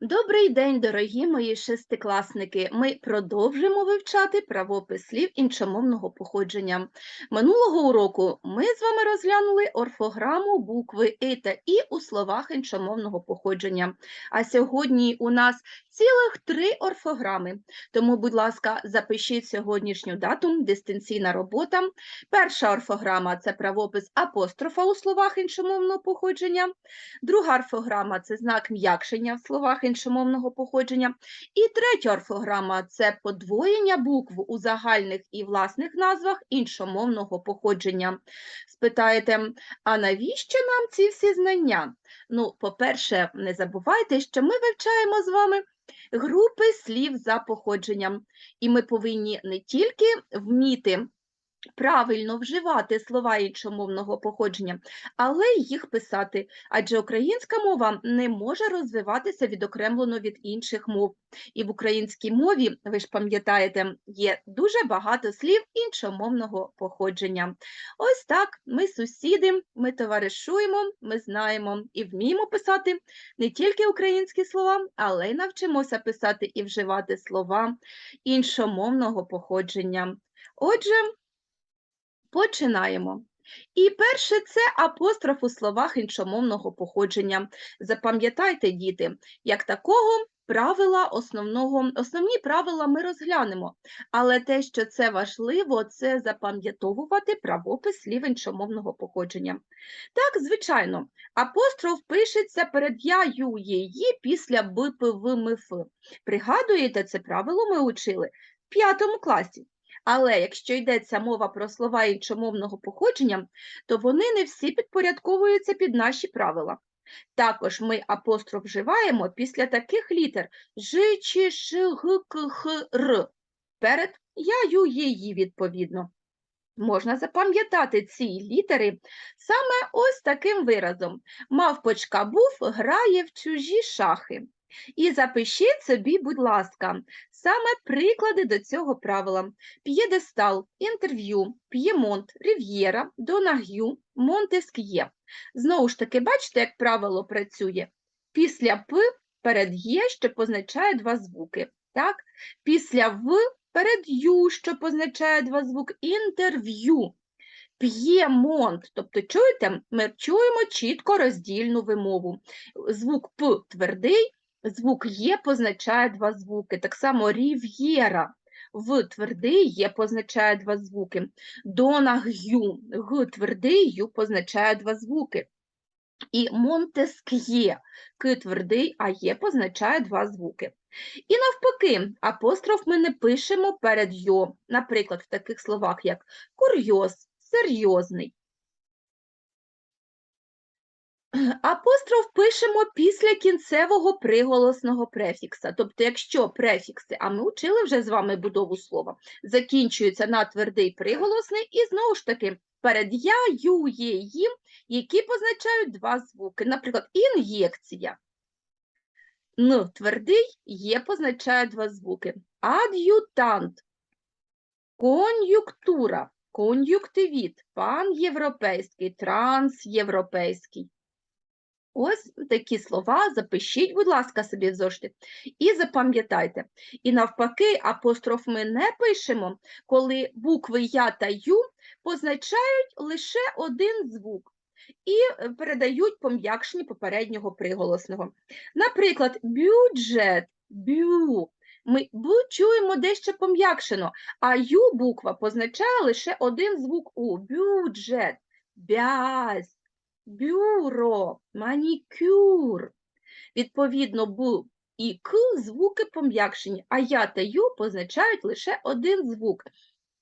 Добрий день, дорогі мої шестикласники. Ми продовжуємо вивчати правопис слів іншомовного походження. Минулого уроку ми з вами розглянули орфограму букви І та І у словах іншомовного походження. А сьогодні у нас цілих три орфограми. Тому, будь ласка, запишіть сьогоднішню дату дистанційна робота. Перша орфограма це правопис апострофа у словах іншомовного походження. Друга орфограма це знак м'якшення в словах іншомовного походження. І третя орфограма це подвоєння букв у загальних і власних назвах іншомовного походження. Спитаєте, а навіщо нам ці всі знання? Ну, по-перше, не забувайте, що ми вивчаємо з вами групи слів за походженням, і ми повинні не тільки вміти правильно вживати слова іншомовного походження, але їх писати, адже українська мова не може розвиватися відокремлено від інших мов. І в українській мові, ви ж пам'ятаєте, є дуже багато слів іншомовного походження. Ось так ми сусіди, ми товаришуємо, ми знаємо і вміємо писати не тільки українські слова, але й навчимося писати і вживати слова іншомовного походження. Отже, Починаємо. І перше це апостроф у словах іншомовного походження. Запам'ятайте, діти, як такого правила основного, основні правила ми розглянемо, але те, що це важливо, це запам'ятовувати правопис слів іншомовного походження. Так, звичайно, апостроф пишеться перед я, ю, є, ї після б, п, в, м. Пригадуєте, це правило ми учили в п'ятому класі. Але якщо йдеться мова про слова іншомовного походження, то вони не всі підпорядковуються під наші правила. Також ми апостроф вживаємо після таких літер ж, ч, ш, г, к, х, р. Перед я, ю, є, ї, відповідно. Можна запам'ятати ці літери саме ось таким виразом. Мавпочка був, грає в чужі шахи. І запишіть собі, будь ласка, саме приклади до цього правила. П'єдестал, інтерв'ю, п'ємонт, рів'єра, донаг'ю, монтеск'є. Знову ж таки, бачите, як правило працює? Після П перед Є, що позначає два звуки. Так? Після В перед Ю, що позначає два звуки, інтерв'ю. П'ємонт, тобто, чуєте, ми чуємо чітко роздільну вимову. Звук П твердий, Звук Є позначає два звуки. Так само рів'єра в твердий Є позначає два звуки. Донаг'ю Г твердий Ю позначає два звуки. І Монтеск'є К твердий, а Є позначає два звуки. І навпаки, апостроф ми не пишемо перед йо, наприклад, в таких словах, як курйоз, серйозний. Апостроф пишемо після кінцевого приголосного префікса. Тобто, якщо префікси, а ми вчили вже з вами будову слова, закінчуються на твердий приголосний, і знову ж таки перед я, ю, є, їм, які позначають два звуки. Наприклад, ін'єкція. Н твердий є позначає два звуки. Ад'ютант, кон'юнктура, кон'юктивіт, панєвропейський, трансєвропейський. Ось такі слова запишіть, будь ласка, собі в зошити, і запам'ятайте. І навпаки, апостроф ми не пишемо, коли букви Я та Ю позначають лише один звук і передають пом'якшені попереднього приголосного. Наприклад, бюджет, бю. Ми бу чуємо дещо пом'якшено, а ю буква позначає лише один звук у бюджет, бязь бюро, манікюр. Відповідно, б і к звуки пом'якшені, а я та ю позначають лише один звук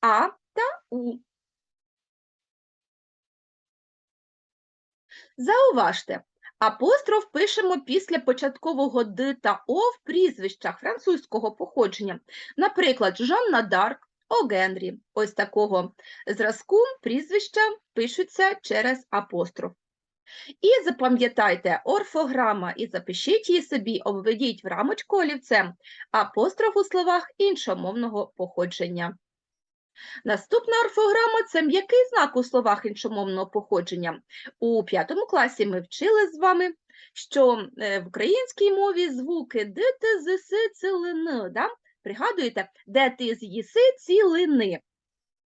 а та у. Зауважте, апостроф пишемо після початкового д та о в прізвищах французького походження. Наприклад, Жанна Дарк, О Генрі. Ось такого зразку прізвища пишуться через апостроф. І запам'ятайте орфограма і запишіть її собі, обведіть в рамочку олівцем апостроф у словах іншомовного походження. Наступна орфограма це м'який знак у словах іншомовного походження. У п'ятому класі ми вчили з вами що е, в українській мові звуки д, т, з, с, ц, л, н, да? пригадуєте, де ти з'їси цілини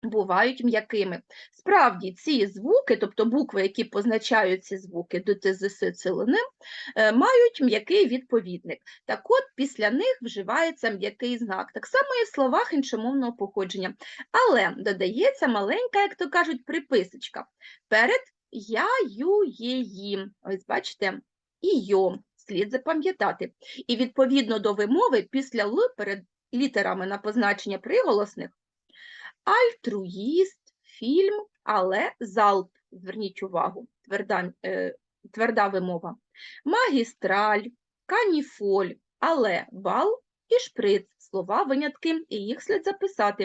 бувають м'якими. Справді, ці звуки, тобто букви, які позначають ці звуки д, т, з, с, ц, л, н, е, мають м'який відповідник. Так от, після них вживається м'який знак. Так само і в словах іншомовного походження. Але додається маленька, як то кажуть, приписочка. Перед я, ю, є, їм. Ось бачите, і йо слід запам'ятати. І відповідно до вимови, після Л перед літерами на позначення приголосних альтруїст, фільм, але залп. Зверніть увагу, тверда, е, тверда вимова. Магістраль, каніфоль, але бал і шприц. Слова винятки, і їх слід записати.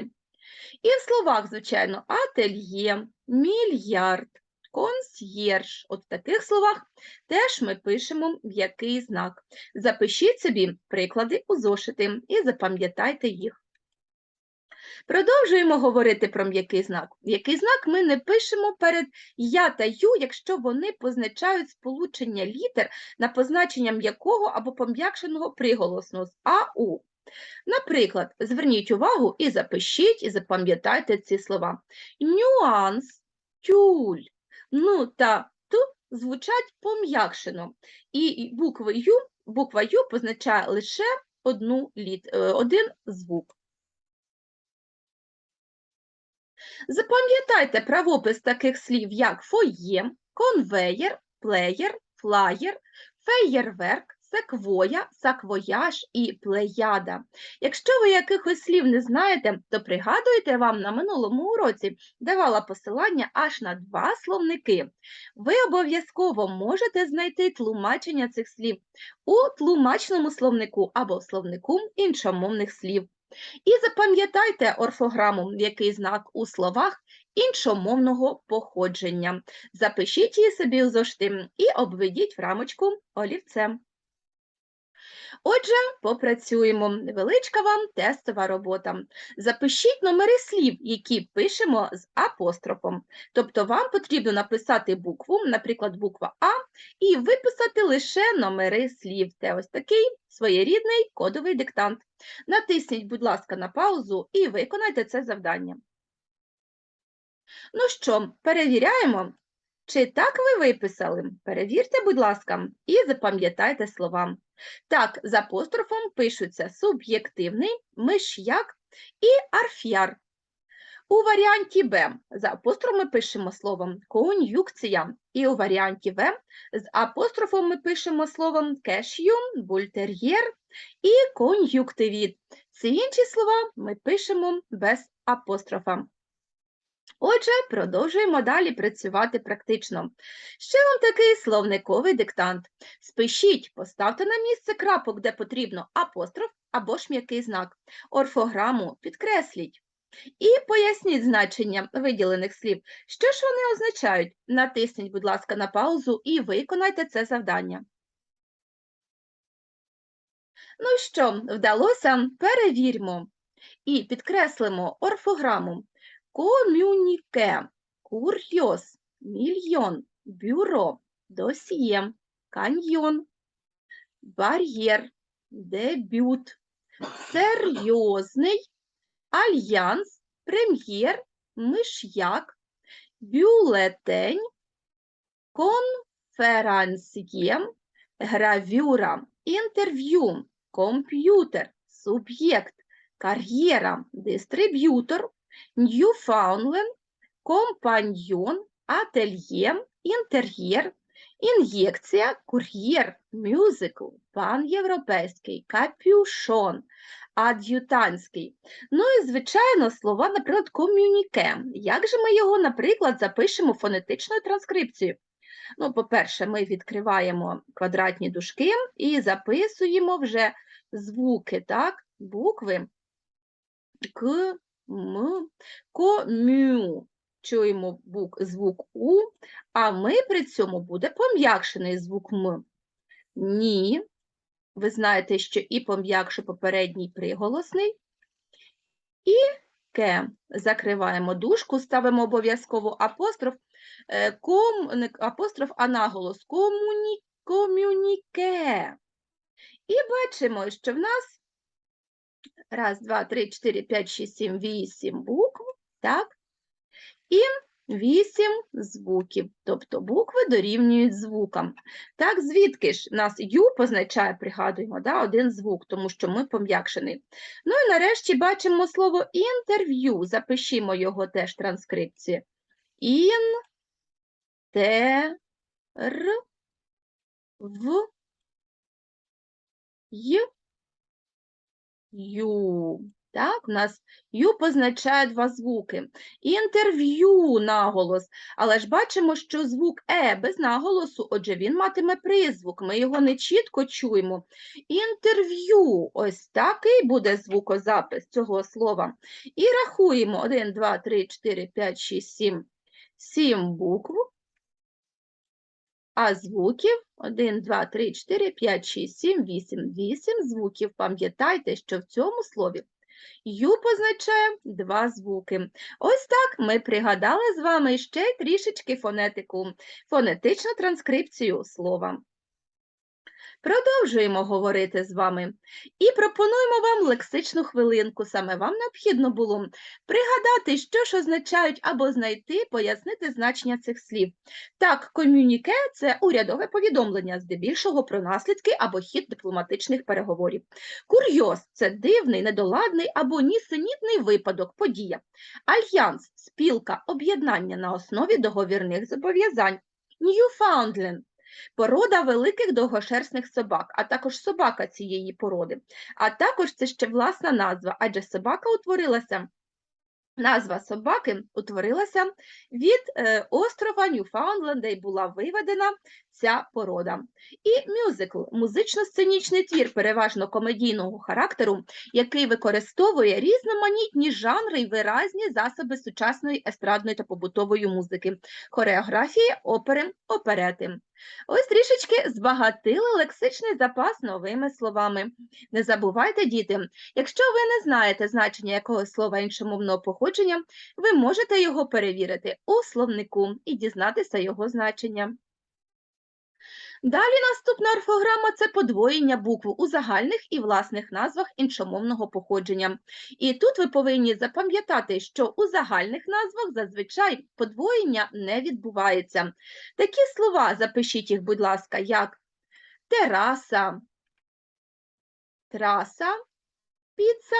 І в словах, звичайно, ательє, мільярд, консьєрж. От в таких словах теж ми пишемо м'який знак. Запишіть собі приклади у зошити і запам'ятайте їх. Продовжуємо говорити про м'який знак. М'який знак ми не пишемо перед я та ю, якщо вони позначають сполучення літер на позначення м'якого або пом'якшеного приголосного з а у. Наприклад, зверніть увагу і запишіть, і запам'ятайте ці слова. Нюанс, тюль, ну та ту звучать пом'якшено. І буква Ю, буква Ю позначає лише одну літ, е, один звук. Запам'ятайте правопис таких слів, як фоє, конвеєр, плеєр, флаєр, феєрверк, секвоя, саквояж і плеяда. Якщо ви якихось слів не знаєте, то пригадуйте вам на минулому уроці давала посилання аж на два словники. Ви обов'язково можете знайти тлумачення цих слів у тлумачному словнику або в словнику іншомовних слів. І запам'ятайте орфограму, який знак у словах іншомовного походження. Запишіть її собі у зошти і обведіть в рамочку олівцем. Отже, попрацюємо. Невеличка вам тестова робота. Запишіть номери слів, які пишемо з апострофом. Тобто вам потрібно написати букву, наприклад, буква А, і виписати лише номери слів. Це ось такий своєрідний кодовий диктант. Натисніть, будь ласка, на паузу і виконайте це завдання. Ну що, перевіряємо, чи так ви виписали? Перевірте, будь ласка, і запам'ятайте слова. Так, з апострофом пишуться суб'єктивний, миш'як і арф'яр. У варіанті Б з апострофом ми пишемо словом кон'юкція, і у варіанті В з апострофом ми пишемо словом кеш'ю, бультер'єр і кон'юктивіт. Ці інші слова ми пишемо без апострофа. Отже, продовжуємо далі працювати практично. Ще вам такий словниковий диктант. Спишіть, поставте на місце крапок, де потрібно апостроф або ж м'який знак. Орфограму підкресліть. І поясніть значення виділених слів. Що ж вони означають? Натисніть, будь ласка, на паузу і виконайте це завдання. Ну що, вдалося? Перевірмо і підкреслимо орфограму. Комюніке, курйоз, мільйон, бюро, досьє, каньйон, бар'єр, дебют, серйозний, альянс, прем'єр, миш'як, бюлетень, конферансьє, гравюра, інтерв'ю, комп'ютер, суб'єкт, кар'єра, дистриб'ютор, Ньюфаундленд, компаньйон, ательє, інтер'єр, ін'єкція, кур'єр, мюзикл, пан-європейський, капюшон, ад'ютантський. Ну і, звичайно, слова, наприклад, комюніке. Як же ми його, наприклад, запишемо фонетичною транскрипцією? Ну, по-перше, ми відкриваємо квадратні дужки і записуємо вже звуки, так, букви К, М, комю. Чуємо звук У, а ми при цьому буде пом'якшений звук М. Ні. Ви знаєте, що і пом'якше попередній приголосний, і ке. Закриваємо дужку, ставимо обов'язково апостроф, е, ком, апостроф, а наголос комуні, комюніке. І бачимо, що в нас раз, два, три, чотири, п'ять, шість, сім, вісім букв, так? І вісім звуків, тобто букви дорівнюють звукам. Так, звідки ж нас Ю позначає, пригадуємо, да, один звук, тому що ми пом'якшений. Ну і нарешті бачимо слово інтерв'ю. Запишімо його теж в транскрипції. Ін, те, в, й, ю. Так, у нас ю позначає два звуки. Інтерв'ю наголос. Але ж бачимо, що звук е без наголосу, отже, він матиме призвук. Ми його не чітко чуємо. Інтерв'ю. Ось такий буде звукозапис цього слова. І рахуємо 1, 2, 3, 4, 5, 6, 7. 7 букв. А звуків 1, 2, 3, 4, 5, 6, 7, 8. 8 звуків. Пам'ятайте, що в цьому слові Ю позначає два звуки. Ось так ми пригадали з вами ще трішечки фонетику, фонетичну транскрипцію слова. Продовжуємо говорити з вами і пропонуємо вам лексичну хвилинку. Саме вам необхідно було пригадати, що ж означають або знайти, пояснити значення цих слів. Так, комюніке це урядове повідомлення, здебільшого про наслідки або хід дипломатичних переговорів. Курйоз це дивний, недоладний або нісенітний випадок, подія. Альянс спілка, об'єднання на основі договірних зобов'язань. Newfoundland порода великих довгошерстних собак, а також собака цієї породи. А також це ще власна назва, адже собака утворилася. Назва собаки утворилася від е, острова Ньюфаундленд, де й була виведена ця порода. І мюзикл музично-сценічний твір переважно комедійного характеру, який використовує різноманітні жанри й виразні засоби сучасної естрадної та побутової музики, хореографії, опери, оперети. Ось трішечки збагатили лексичний запас новими словами. Не забувайте, діти, якщо ви не знаєте значення якогось слова іншомовного походження, ви можете його перевірити у словнику і дізнатися його значення. Далі наступна орфограма це подвоєння букв у загальних і власних назвах іншомовного походження. І тут ви повинні запам'ятати, що у загальних назвах зазвичай подвоєння не відбувається. Такі слова, запишіть їх, будь ласка, як тераса, траса, піца,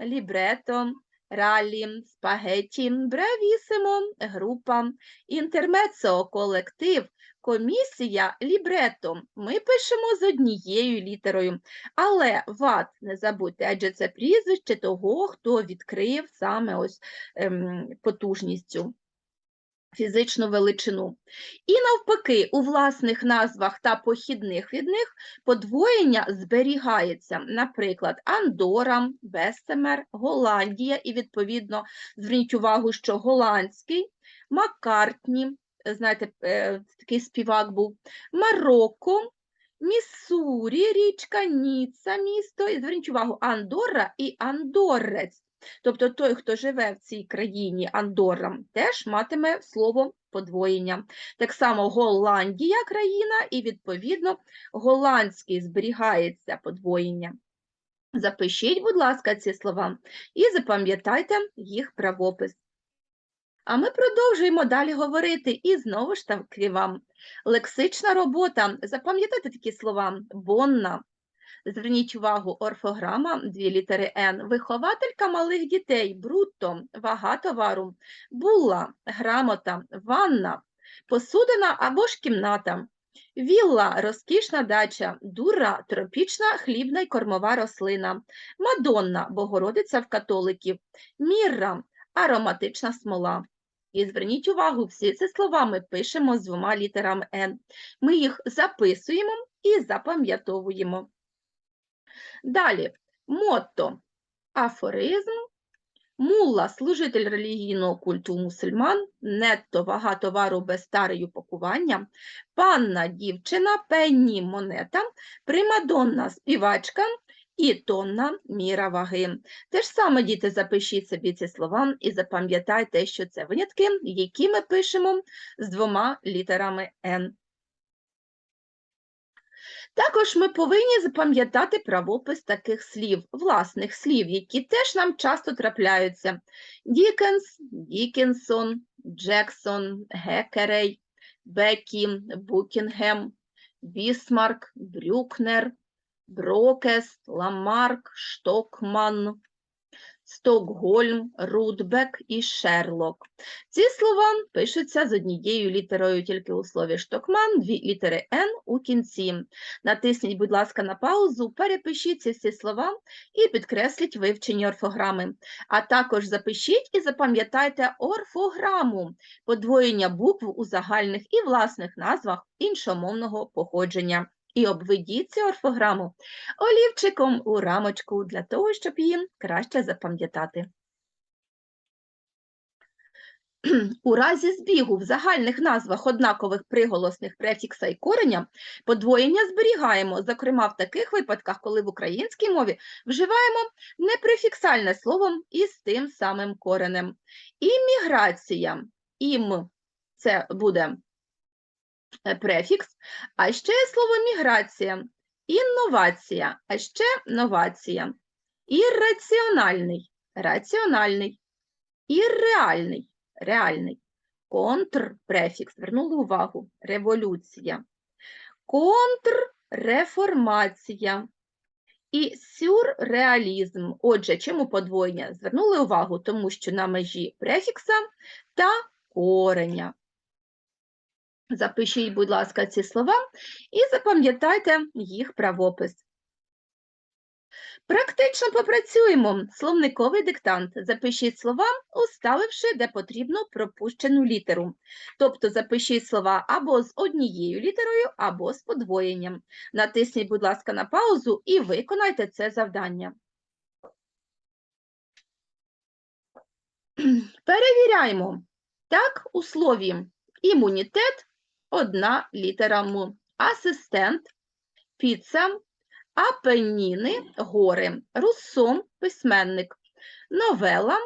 лібрето, ралі, спагеті, бревісимо, група, інтермецо, колектив, комісія, лібрето. Ми пишемо з однією літерою, але ват не забудьте, адже це прізвище того, хто відкрив саме ось ем, потужністю фізичну величину. І навпаки, у власних назвах та похідних від них подвоєння зберігається. Наприклад, Андора, Бестемер, Голландія, і, відповідно, зверніть увагу, що голландський, Маккартні, знаєте, е, такий співак був, Марокко, Міссурі, річка, Ніцца, місто, і зверніть увагу, Андорра і Андоррець. Тобто той, хто живе в цій країні Андорра, теж матиме слово подвоєння. Так само Голландія країна, і, відповідно, голландський зберігається подвоєння. Запишіть, будь ласка, ці слова і запам'ятайте їх правопис. А ми продовжуємо далі говорити. І знову ж таки вам. Лексична робота. Запам'ятайте такі слова: бонна, Зверніть увагу, орфограма, дві літери Н, вихователька малих дітей, брутто, вага товару, була, грамота, ванна, посудина або ж кімната, вілла, розкішна дача, дура, тропічна хлібна й кормова рослина, мадонна, богородиця в католиків, мірра, ароматична смола. І зверніть увагу, всі ці слова ми пишемо з двома літерами Н. Ми їх записуємо і запам'ятовуємо. Далі. Мотто. Афоризм, мулла служитель релігійного культу мусульман, нетто вага товару без старої упакування, панна дівчина, пенні монета, примадонна співачка і тонна міра ваги. Те ж саме, діти, запишіть собі ці слова і запам'ятайте, що це винятки, які ми пишемо з двома літерами Н. Також ми повинні запам'ятати правопис таких слів, власних слів, які теж нам часто трапляються. Дікенс, Дікінсон, Джексон, Гекерей, Бекі, Букінгем, Бісмарк, Брюкнер, Брокест, Ламарк, Штокман, Стокгольм, Рудбек і Шерлок. Ці слова пишуться з однією літерою тільки у слові Штокман, дві літери Н у кінці. Натисніть, будь ласка, на паузу, перепишіть ці всі слова і підкресліть вивчені орфограми. А також запишіть і запам'ятайте орфограму подвоєння букв у загальних і власних назвах іншомовного походження. І обведіть цю орфограму олівчиком у рамочку для того, щоб її краще запам'ятати. У разі збігу в загальних назвах однакових приголосних префікса і кореня подвоєння зберігаємо, зокрема в таких випадках, коли в українській мові вживаємо непрефіксальне слово із тим самим коренем. Імміграція, ім це буде префікс, а ще є слово міграція, інновація, а ще новація, ірраціональний, раціональний, ірреальний, реальний, контрпрефікс, звернули увагу, революція, контрреформація і сюрреалізм. Отже, чому подвоєння? Звернули увагу, тому що на межі префікса та кореня. Запишіть, будь ласка, ці слова і запам'ятайте їх правопис. Практично попрацюємо. Словниковий диктант. Запишіть слова, уставивши, де потрібно, пропущену літеру. Тобто запишіть слова або з однією літерою, або з подвоєнням. Натисніть, будь ласка, на паузу і виконайте це завдання. Перевіряємо. Так, у слові імунітет одна літера М. Асистент, піца, Апеніни, гори, Руссо, письменник, новела,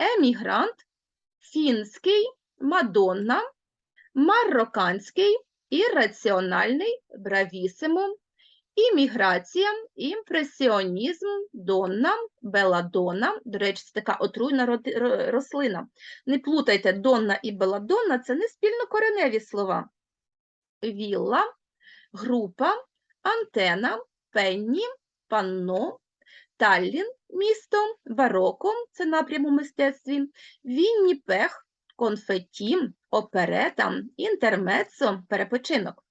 емігрант, фінський, Мадонна, марокканський, ірраціональний, бравісимо, імміграція, імпресіонізм, донна, беладонна. До речі, це така отруйна рослина. Не плутайте донна і беладонна це не спільнокореневі слова. Вілла, група, антена, Пенні, Панно, Таллін, місто, Бароко, це напрям у мистецтві, Вінніпех, Конфеті, Оперета, Інтермеццо, перепочинок,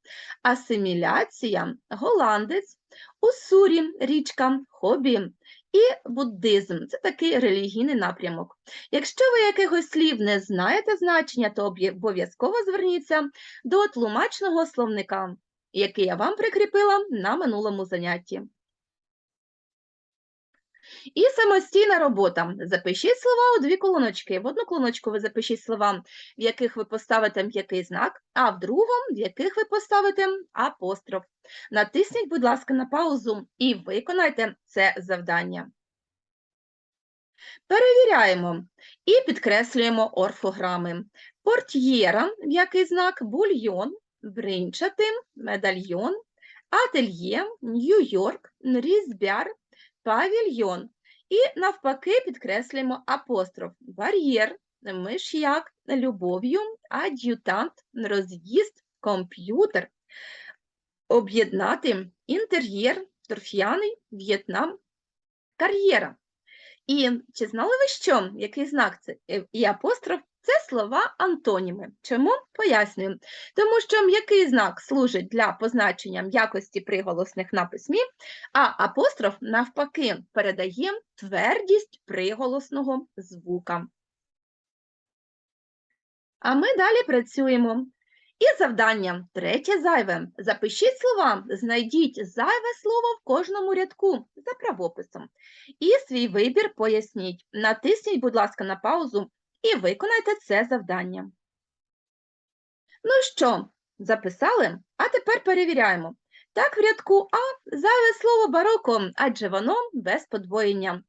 Асиміляція, Голландець, Уссурі, річка, хобі і буддизм це такий релігійний напрямок. Якщо ви якихось слів не знаєте значення, то обов'язково зверніться до тлумачного словника який я вам прикріпила на минулому занятті. І самостійна робота. Запишіть слова у дві колоночки. В одну колоночку ви запишіть слова, в яких ви поставите м'який знак, а в другу, в яких ви поставите апостроф. Натисніть, будь ласка, на паузу і виконайте це завдання. Перевіряємо і підкреслюємо орфограми. Портьєра, м'який знак, бульйон, бринчати, медальйон, ательє, Нью-Йорк, різьбяр, павільйон. І навпаки підкреслюємо апостроф. Бар'єр, миш'як, любов'ю, ад'ютант, роз'їзд, комп'ютер. Об'єднати інтер'єр, торф'яний, В'єтнам, кар'єра. І чи знали ви що, який знак це? Е, І апостроф це слова антоніми. Чому? Пояснюю. Тому що м'який знак служить для позначення м'якості приголосних на письмі, а апостроф навпаки передає твердість приголосного звука. А ми далі працюємо. І завдання третє зайве. Запишіть слова, знайдіть зайве слово в кожному рядку за правописом. І свій вибір поясніть. Натисніть, будь ласка, на паузу і виконайте це завдання. Ну що, записали? А тепер перевіряємо. Так, в рядку А зайве слово бароко, адже воно без подвоєння.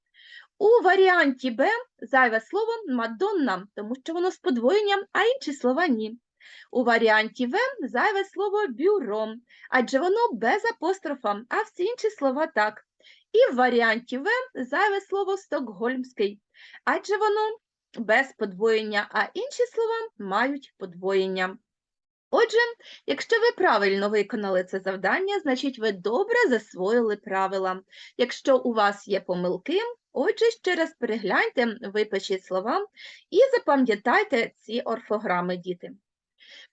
У варіанті Б зайве слово Мадонна, тому що воно з подвоєнням, а інші слова ні. У варіанті В зайве слово бюро, адже воно без апострофа, а всі інші слова так. І в варіанті В зайве слово стокгольмський, адже воно без подвоєння, а інші слова мають подвоєння. Отже, якщо ви правильно виконали це завдання, значить ви добре засвоїли правила. Якщо у вас є помилки, отже, ще раз перегляньте, випишіть слова і запам'ятайте ці орфограми, діти.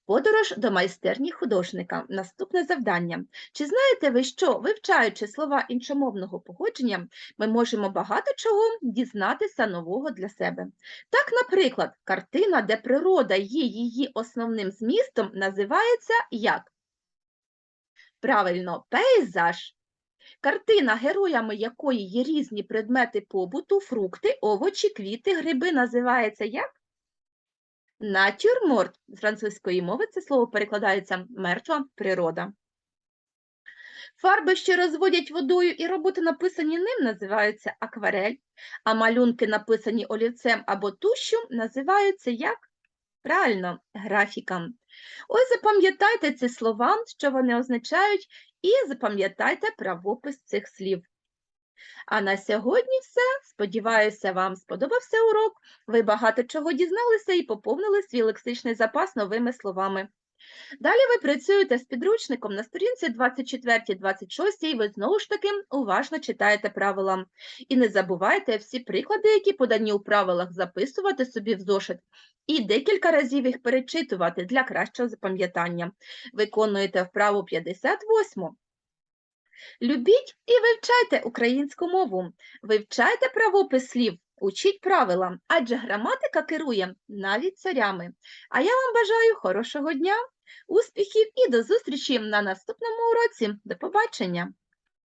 Подорож до майстерні художника. Наступне завдання. Чи знаєте ви, що, вивчаючи слова іншомовного походження, ми можемо багато чого дізнатися нового для себе? Так, наприклад, картина, де природа є її основним змістом, називається як? Правильно, пейзаж. Картина, героями якої є різні предмети побуту, фрукти, овочі, квіти, гриби, називається як? Натюрморт. З французької мови це слово перекладається мертва природа. Фарби, що розводять водою і роботи, написані ним, називаються акварель, а малюнки, написані олівцем або тушю, називаються як? Правильно, графіка. Ось запам'ятайте ці слова, що вони означають, і запам'ятайте правопис цих слів. А на сьогодні все. Сподіваюся, вам сподобався урок. Ви багато чого дізналися і поповнили свій лексичний запас новими словами. Далі ви працюєте з підручником на сторінці 24-26, і ви знову ж таки уважно читаєте правила. І не забувайте всі приклади, які подані у правилах, записувати собі в зошит і декілька разів їх перечитувати для кращого запам'ятання. Виконуєте вправу 58. Любіть і вивчайте українську мову. Вивчайте правопис слів, учіть правила, адже граматика керує навіть царями. А я вам бажаю хорошого дня, успіхів і до зустрічі на наступному уроці. До побачення!